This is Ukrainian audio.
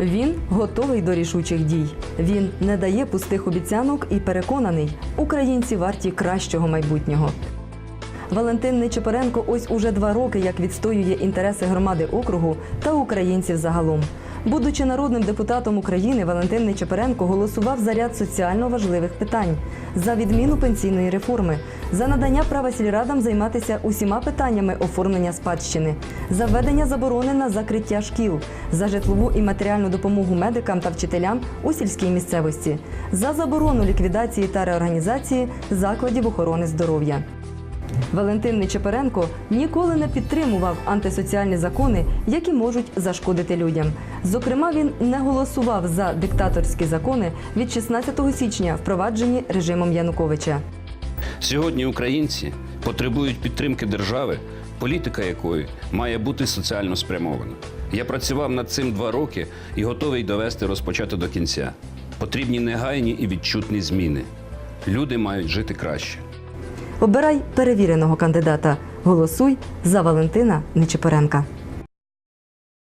Він готовий до рішучих дій. Він не дає пустих обіцянок і переконаний, українці варті кращого майбутнього. Валентин Нечепоренко ось уже два роки як відстоює інтереси громади округу та українців загалом. Будучи народним депутатом України, Валентин Нечепоренко голосував за ряд соціально важливих питань за відміну пенсійної реформи, за надання права сільрадам займатися усіма питаннями оформлення спадщини, за введення заборони на закриття шкіл, за житлову і матеріальну допомогу медикам та вчителям у сільській місцевості, за заборону ліквідації та реорганізації закладів охорони здоров'я. Валентин Нечепоренко ніколи не підтримував антисоціальні закони, які можуть зашкодити людям. Зокрема, він не голосував за диктаторські закони від 16 січня, впроваджені режимом Януковича. Сьогодні українці потребують підтримки держави, політика якої має бути соціально спрямована. Я працював над цим два роки і готовий довести розпочати до кінця. Потрібні негайні і відчутні зміни. Люди мають жити краще. Обирай перевіреного кандидата. Голосуй за Валентина Нечепоренка.